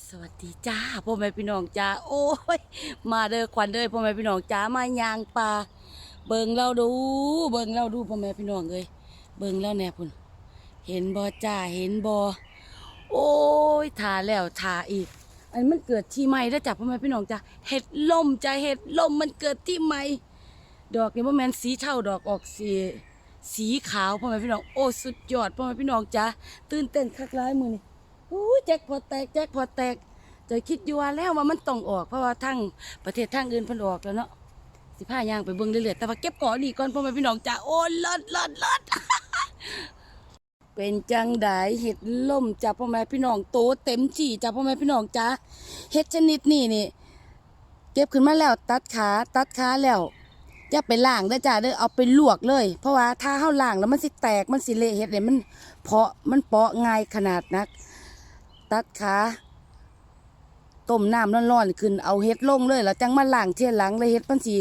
สวัสดีจ้าพ่อแม่พี่น้องจ้าโอ้ย มาเด้อควันเด้อพ่อแม่พี่น้องจ้ามายางปลาเบิ่งเราดู เบิ่งเราดูพ่อแม่พี่น้องเอ้ยเบิ่งแล้วแน่พุ่นเห็นบ่จ้าเห็นบ่โอ้ยทาแล้วทาอีก อันมันเกิดที่ใหม่แล้วจ้ะพ่อแม่พี่น้องจ้าเห็ดลมจ้าเห็ดลมมันเกิดที่ใหม่ดอกนี่บ่อแม่สีเทาดอกออกสีสีขาวพ่อแม่พี่น้องโอ้สุดยอดพ่อแม่พี่น้องจ้าตื่นเต้นคักร้ายมือนี่ อู้แจ็คพอแตกแจ็คพอแตกจะคิดอยู่ว่าแล้วว่ามันต้องออกเพราะว่าทั้งประเทศทางอื่นเพิ่นออกแล้วเนาะสิพายางไปเบิ่งเรื่อยๆแต่ว่าเก็บก่อนนี่ก่อนพ่อแม่พี่น้องจ้าโอ้ลิศเลิศเลิศเป็นจังไดเห็ดล่มจ้าพ่อแม่พี่น้องโตเต็มที่จ้าพ่อแม่พี่น้องจ้าเห็ดชนิดนี้นี่เก็บขึ้นมาแล้วตัดขาตัดขาแล้วอย่าไปล้างเด้อจ้าเด้อเอาไปลวกเลย เพราะว่าถ้าเฮาล้างแล้วมันสิแตกมันสิเละเห็ดเนี่ยมันเพาะมันเปาะง่ายขนาดนัก ตัดขาต้มน้ำร้อนๆขึ้นเอาเห็ดลงเลยแล้วจังมาล้างเทียหลังเลยเห็ดมันสิ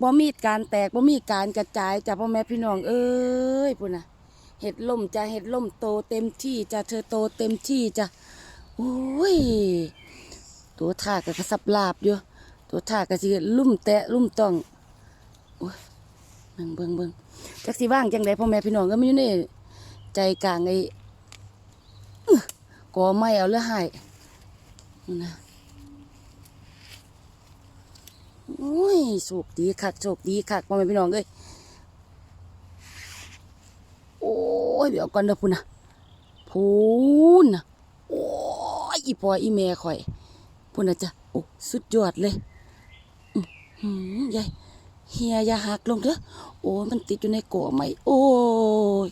บ่มีการแตกบ่มีการกระจายจ้าพ่อแม่พี่น้อง เอ้ยพุ่นน่ะเห็ดล่มจ้าเห็ดล่มโตเต็มที่จ้าเธอโตเต็มที่จ้าโอ้ยตัวท่าก็กระสับลาบอยู่ตัวท่าก็สิลุ่มแตะลุ่มต้องโอ้ยเบิ่งเบิ่งเบิ่งจักสิว่างจังไดพ่อแม่พี่น้องก็ไม่อยู่ในใจกลางไอ กอไม้เอาเลยหายนั่นะโอ้ยโชคดีคักโชคดีคักพ่อแม่พี่น้องเอ้ยโอ้ยเดี๋ยวก่อนเด้อพุ่นนะพูนนะโอ้ยอีพ่ออีแม่ข่อยพุ่นนะจ๊ะโอ้สุดยอดเลยอื้อหือยายเฮียอย่าหักลงเด้อโอ้ยมันติดอยู่ในกอไม้โอ้ย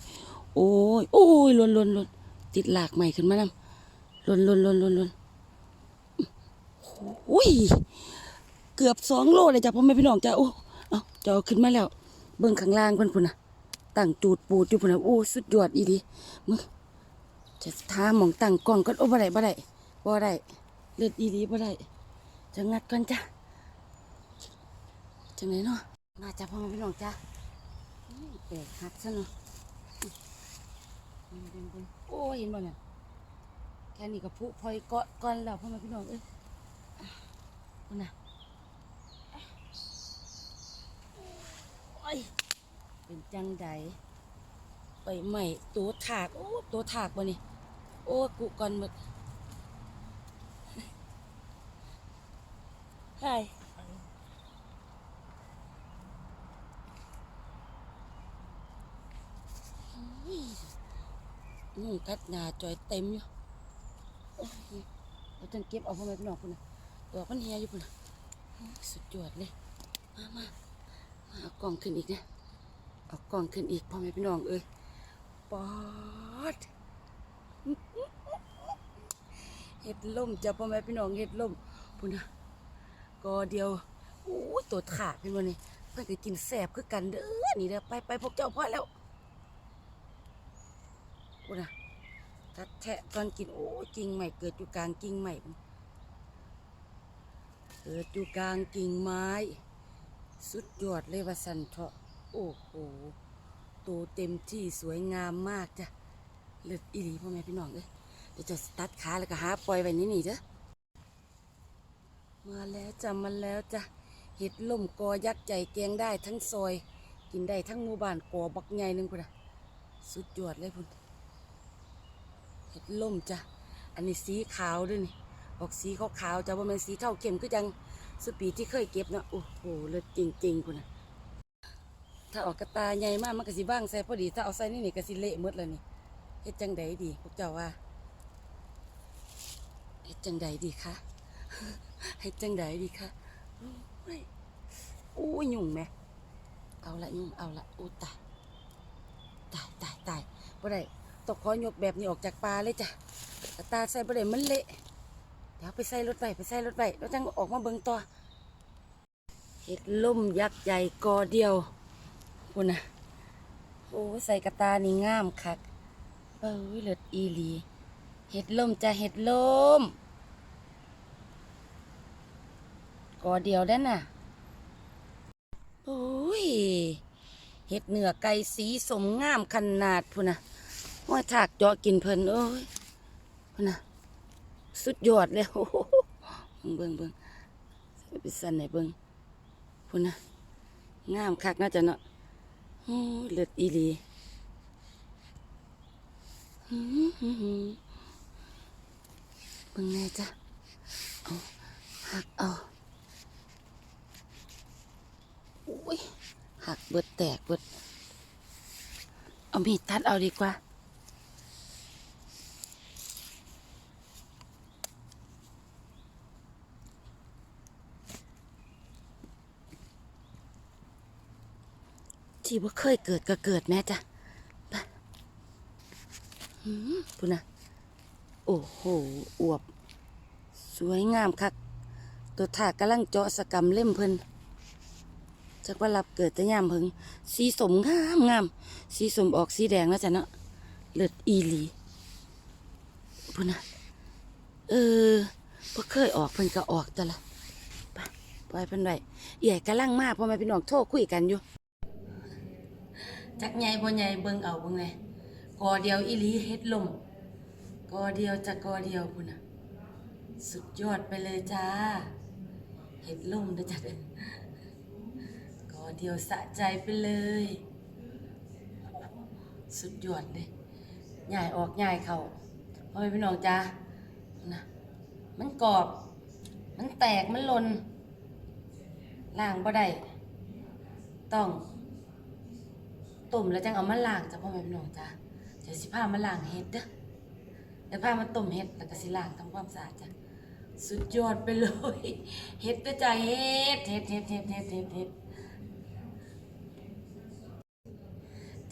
โอ้ยโอ้ยลวนลวนลวนติดหลากใหม่ขึ้นมานำห ลนลนลนลนลนโอ้ยเกือบสองโลเลยจ้ะพ่อแม่พี่น้องจ้ะโอ้เอาจะเอาขึ้นมาแล้ว เบิ่งข้างล่างเพิ่นพุ่นนะตั้งจูดปูดอยู่พุ่นนะโอ้สุดยอดอีดีมึงจะท้าหมองตั้งกล้องก็โอ้บ่ได้บ่ได้บ่ได้เลือดอีดีบ่ได้จะงัดก่อนจ้ะจังไหนเนาะมาจ้ะพ่อแม่พี่น้องจ้ะอื้อแตกหักซะเนาะโอ้ยเห็นบ่เนี่ย แค่นี้ก็พุพลอยเกาะก่อนแล้วพ่อแม่พี่น้องเอ้ยอะพุ่นน่ะโอ้ยเป็นจังใดไปใหม่ตัวถากโอ้ตัวถากบ่นี่โอ้กูก่อนหมดใช่อืมกัดหนาจอยเต็มอยู่ เราต้องเก็บเอาพ่อแม่พี่น้องพุ่นะดอกมันเฮียอยู่พุ่นะสุดยอดเลย มามามาเอากล่องขึ้นอีกนะเอากล่องขึ้นอีกพ่อแม่พี่น้องเอ้ยปอดเห็ดล่มจ้ะพ่อแม่พี่น้องเห็ดล่มพุ่นนะก็เดียวโอ้ตัวขาดเป็นวันนี้เพื่อนก็กินแสบคือกันเด้อนี่เด้อไปไปพวกเจ้าพ่อแล้วกูนะ ทัดแทะตอนกินโอ้กิ่งใหม่เกิดอยู่กลางกิ่งใหม่เกิดอยู่กลางกิ่งไม้ สุดยอดเลยว่าสันเถาะโอ้โหโตเต็มที่สวยงามมากจ้ะเลือดอีหลีพ่อแม่พี่น้องเอ้ยเดี๋ยวจะตัดขาแล้วก็หาปล่อยไว้นี่นี่เด้อมาแล้วจ้ะมาแล้วจ้ะเห็ดล่มกอยักษ์ใจแกงได้ทั้งซอย กินได้ทั้งหมู่บ้านกอบักใหญ่หนึงพุ่นนะสุดยอดเลยพุ่น ดล่มจ้ะ อันนี้สีขาวด้วยนี่ ออกสีขาวๆจ้ะว่ามันสีเท่าเข้มคือจังสุปีที่เคยเก็บนะโอ้โหเลิศจริงๆพุ่นนะถ้าออกกระตาใหญ่มากมันก็สิบ้างใส่พอดี ถ้าเอาใส่นี่นี่ก็สิเละหมดเลยนี่เฮ็ดจังใดดีพวกเจ้าว่าเฮ็ดจังใดดีคะให้จังไดดีคะโอ้ยยุ่งแม่เอาละยุ่งเอาละโอ้ตายตายตายตายบ่ได้ ตกขอยกแบบนี้ออกจากปลาเลยจ้ะตาใส่บ่ได้มันเละเดี๋ยวไปใส่รถไปไปใส่รถไปแล้วจังออกมาเบิ่งต่อเห็ดล่มยักษ์ใหญ่กอเดียวคุณนะโอ้ใส่กระตานี่งามคักเอ้ยเลิศอีหลีเห็ดล่มจะเห็ดล่มกอเดียวด้น่ะโอ้ยเห็ดเหนือไก่สีสมงามขนาดพุ่นนะ ว่าถากจาะกินเพลินเอ้ยพ่นนะสุดยอดเลยโอ้โหเบิ่งเบิ่งไปสั่นไหนเบิ่งพุ่นนะงามคักน่าจะเนาะโอ้เลือดอีลีอื้อหือหือเบิ่งแน่จ้ะเอาหักเอาอุ้ยหักเบิดแตกเบิดเอามีดตัดเอาดีกว่า ที่ว่าเคยเกิดก็เกิดแม่จ้ะไปดูนะโอ้โห อวบ สวยงามคัก ตัวถากกำลังเจาะสกรรมเล่มเพิ่นจักว่ารับเกิดแต่ยามเพิ่งสีสมงามงาม สีสมออกสีแดงแล้วจ้ะเนาะ เลือดอีหลีพูนะเออบ่เคยออกเพิ่นก็ออกแต่ละไปปล่อยเพิ่นไว้ใหญ่กำลังมากพ่อแม่พี่น้องโทรคุยกันอยู่ จักใหญ่บ่ใหญ่เบิ่งเอาเบิ่งเลยกอเดียวอีหลีเฮ็ดลมกอเดียวจะกกอเดียวพุ่นน่ะสุดยอดไปเลยจ้าเฮ็ดลมเด้อจ้ะกอเดียวสะใจไปเลย สุดยอดเลยใหญ่ออกใหญ่เขาพ่อแม่พี่น้องจ้านะมันกรอบ มันแตกมันลนล้างบ่ได้ต้อง ต้มแล้วจังเอามาล้างจ้ะพ่อแม่พี่น้องจ้าเดี๋ยวสิพามาล้างเห็ดเด้อเดี๋ยวพามาต้มเห็ดแล้วก็สิล้างทำความสะอาดจ้ะสุดยอดไปเลยเห็ดด้อจ้าเห็ดเห็ดเห็ดเห็ดเห็ดเห็ดเห็ด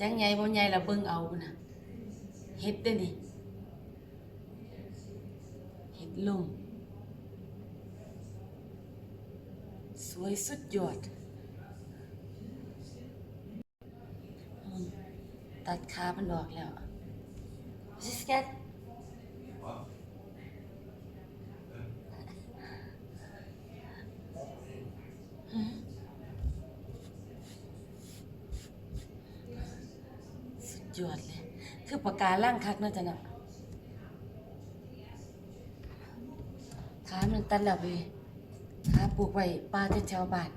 จังใหญ่บ่ใหญ่ละเบิ่งเอาพุ่นน่ะเห็ดเด้อนี่เห็ดลมสวยสุดยอด ตัดขามันออกแล้วซิสเกตสุดยอดเลย คือปากกาล่างคักเนาะจ๊ะนะขามันตัดแล้วไปขาปลูกไว้ป้าแถวบ้าน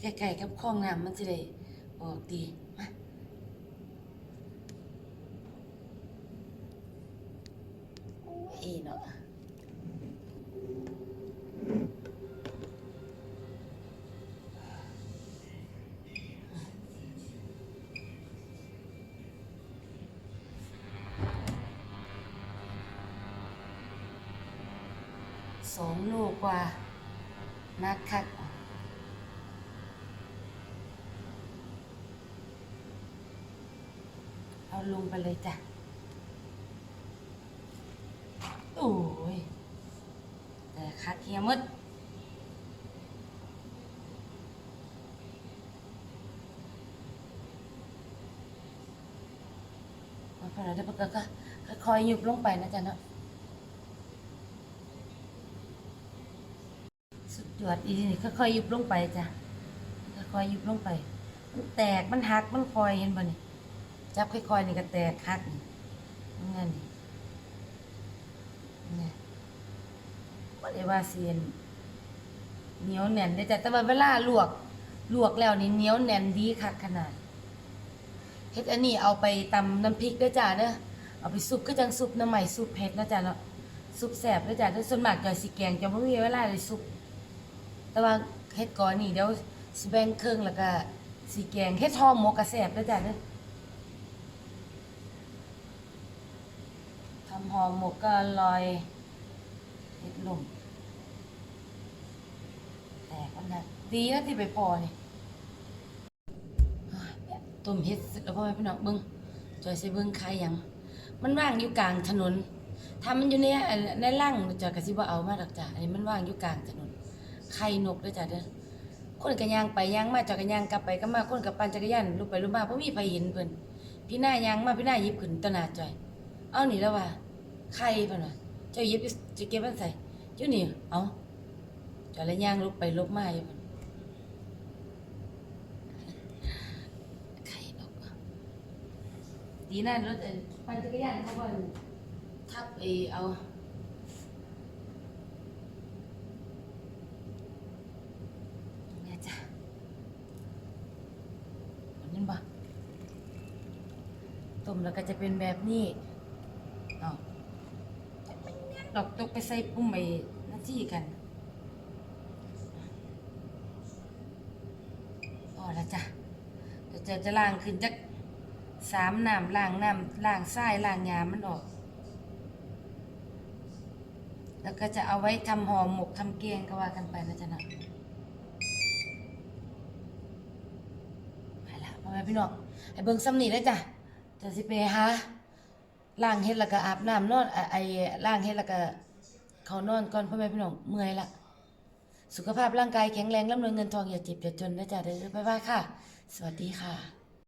ใกล้ๆกับคลองน้ำมันจะได้ออกดี สองลูกกว่า นักคักเอาลงไปเลยจ้ะ โอ้ย แต่คักเฮียหมดมาพอเราได้ปกก็ค่อยยุบลงไปนะจ๊ะเนาะ สุดยอดอีนี่ค่อยๆยุบลงไปจ้ะค่อยๆยุบลงไป มันแตกมันหักมันคอยเห็นบ่นี่จับค่อยๆนี่ก็แตกหักนี่มันงนี่นี่บ่ได้ว่าเสียนเหนียวแน่นเด้อจ้ะแต่ว่าเวลาลวกลวกแล้วนี่เหนียวแน่นดีคักขนาดเฮ็ดอันนี้เอาไปตำน้ำพริกด้อจ้ะเด้อเอาไปซุปก็จังซุปน้ำใหม่ซุปเผ็ดนะจ้ะเนาะซุปแซ่บเด้อจ้ะแต่ส่วนมากจะสิแกงจะบ่มีเวลาเลยซุป แต่ว่าเฮ็ดก่อนนี่เดี๋ยวสิแบ่งครึ่งแล้วก็สิแกงเฮ็ดห่อหมกก็แซ่บเด้อจ้ะเด้อทำห่อหมกก็อร่อยเห็ดลมแต่กมันนะดีนะที่ไปพอนี่อยเนี่ยต้มเห็ดแล้วพ่อแม่พี่น้องเบิ้งจอยใส่เบิ้งใครยัง มันว่างอยู่กลางถนนถ้ามันอยู่ในในร่างจอยกะสิบ่เอามาดอกจ้ะอันนี้มันว่างอยู่กลางถนน ไข่นกด้วยจ้ะเด้อคนก็ย่างไปย่างมาจอยก็ย่างกลับไปก็มาคนกับปั่นจักรยานลูกไปลูกมาบ่มีไผเห็นเพิ่นพี่หน้าย่างมาพี่หน้ายิบขึ้นตนาจ่อย เอานี่แล้วว่าไข่เพิ่นว่าเจ้ายิบจะเก็บมันใส่เจ้านี่เอาจอยแล้วย่างลุกไปลุกมาอยู่เพิ่นไข่นกดีนะรถเอ่อปั่นจักรยานเขาบ่ทับไอเอา มแล้ว ก็จะเป็นแบบนี้เอาดอกตกไปใส่ปุ่มไอ้นาจี้กันพอแล้วจ้ะเดี๋ยวจะจะล้างขึ้นจักสามน้ำล้างน้ำล้างทรายล้างหยามันออก แล้วก็จะเอาไว้ทำห่อหมกทำเกียงก็ว่ากันไปนะจ๊ะนะไปละพ่อแม่พี่น้องไอ้เบิ่งซ้ำนี่เลยจ้ะ จะสิไปหาล้างเฮ็ดแล้วก็อาบน้ำนอนอะไอ้ล้างเฮ็ดแล้วก็เขานอนก่อนพ่อแม่พี่น้องเมื่อยละสุขภาพร่างกายแข็งแรงร่ำรวยเงินทองอย่าเจ็บอย่าจนนะจ๊ะเด้อบ๊ายบายค่ะ สวัสดีค่ะ